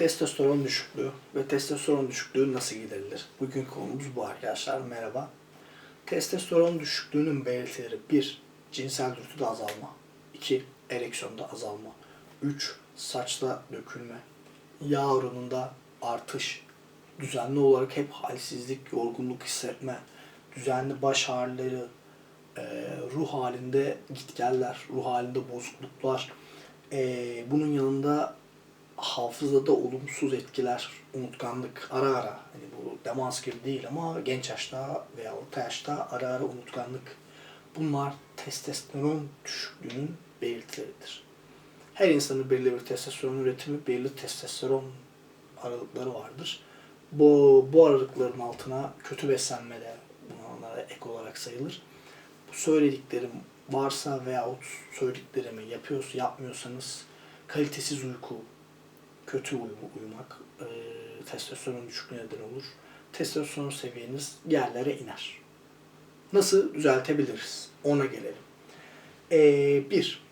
Testosteron düşüklüğü ve testosteron düşüklüğü nasıl giderilir? Bugün konumuz bu arkadaşlar. Merhaba. Testosteron düşüklüğünün belirtileri 1. Cinsel dürtüde azalma 2. Ereksiyonda azalma 3. Saçta dökülme Yağ oranında artış Düzenli olarak hep halsizlik, yorgunluk hissetme Düzenli baş ağrıları e, Ruh halinde gitgeller, ruh halinde bozukluklar e, Bunun yanında hafızada olumsuz etkiler, unutkanlık ara ara hani bu demans gibi değil ama genç yaşta veya orta yaşta ara ara unutkanlık bunlar testosteron düşüklüğünün belirtileridir. Her insanın belirli bir testosteron üretimi, belirli testosteron aralıkları vardır. Bu, bu aralıkların altına kötü beslenme de bunlara ek olarak sayılır. Bu söylediklerim varsa veyahut söylediklerimi yapıyorsa, yapmıyorsanız kalitesiz uyku, kötü uyumak e, testosteron düşüklüğüne neden olur. Testosteron seviyeniz yerlere iner. Nasıl düzeltebiliriz? Ona gelelim. E, bir,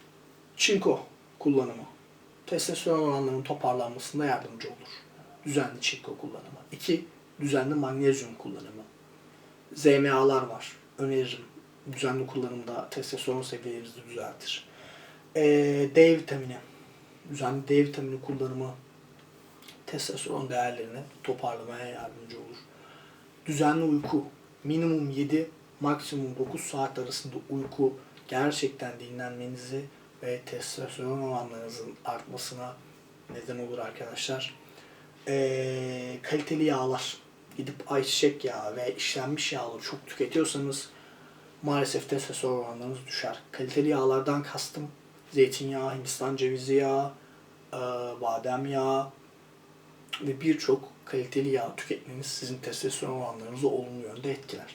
çinko kullanımı. Testosteron oranlarının toparlanmasında yardımcı olur. Düzenli çinko kullanımı. İki, düzenli magnezyum kullanımı. ZMA'lar var. Öneririm. Düzenli kullanımda testosteron seviyelerinizi düzeltir. E, D vitamini. Düzenli D vitamini kullanımı testosteron değerlerini toparlamaya yardımcı olur. Düzenli uyku, minimum 7, maksimum 9 saat arasında uyku gerçekten dinlenmenizi ve testosteron oranlarınızın artmasına neden olur arkadaşlar. Ee, kaliteli yağlar, gidip ayçiçek yağı ve işlenmiş yağları çok tüketiyorsanız maalesef testosteron oranlarınız düşer. Kaliteli yağlardan kastım zeytinyağı, Hindistan cevizi yağı, e, badem yağı ve birçok kaliteli yağ tüketmeniz sizin testosteron oranlarınızı olumlu yönde etkiler.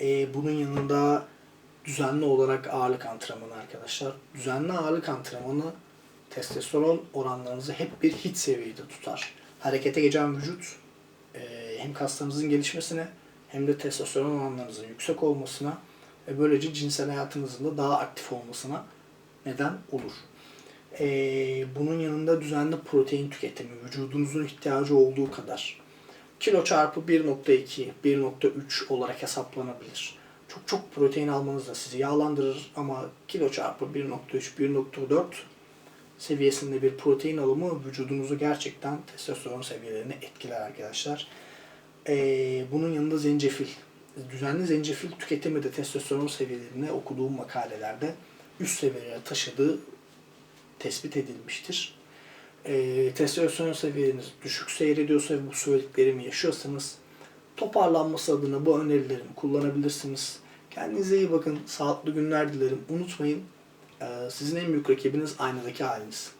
E, bunun yanında düzenli olarak ağırlık antrenmanı arkadaşlar. Düzenli ağırlık antrenmanı testosteron oranlarınızı hep bir hit seviyede tutar. Harekete geçen vücut e, hem kaslarınızın gelişmesine hem de testosteron oranlarınızın yüksek olmasına ve böylece cinsel hayatınızın da daha aktif olmasına neden olur. Ee, bunun yanında düzenli protein tüketimi, vücudunuzun ihtiyacı olduğu kadar. Kilo çarpı 1.2, 1.3 olarak hesaplanabilir. Çok çok protein almanız da sizi yağlandırır ama kilo çarpı 1.3, 1.4 seviyesinde bir protein alımı vücudunuzu gerçekten testosteron seviyelerini etkiler arkadaşlar. Ee, bunun yanında zencefil. Düzenli zencefil tüketimi de testosteron seviyelerini okuduğum makalelerde üst seviyeye taşıdığı tespit edilmiştir. E, testosteron seviyeniz düşük seyrediyorsa ve bu söylediklerimi yaşıyorsanız toparlanması adına bu önerilerimi kullanabilirsiniz. Kendinize iyi bakın. Sağlıklı günler dilerim. Unutmayın e, sizin en büyük rakibiniz aynadaki haliniz.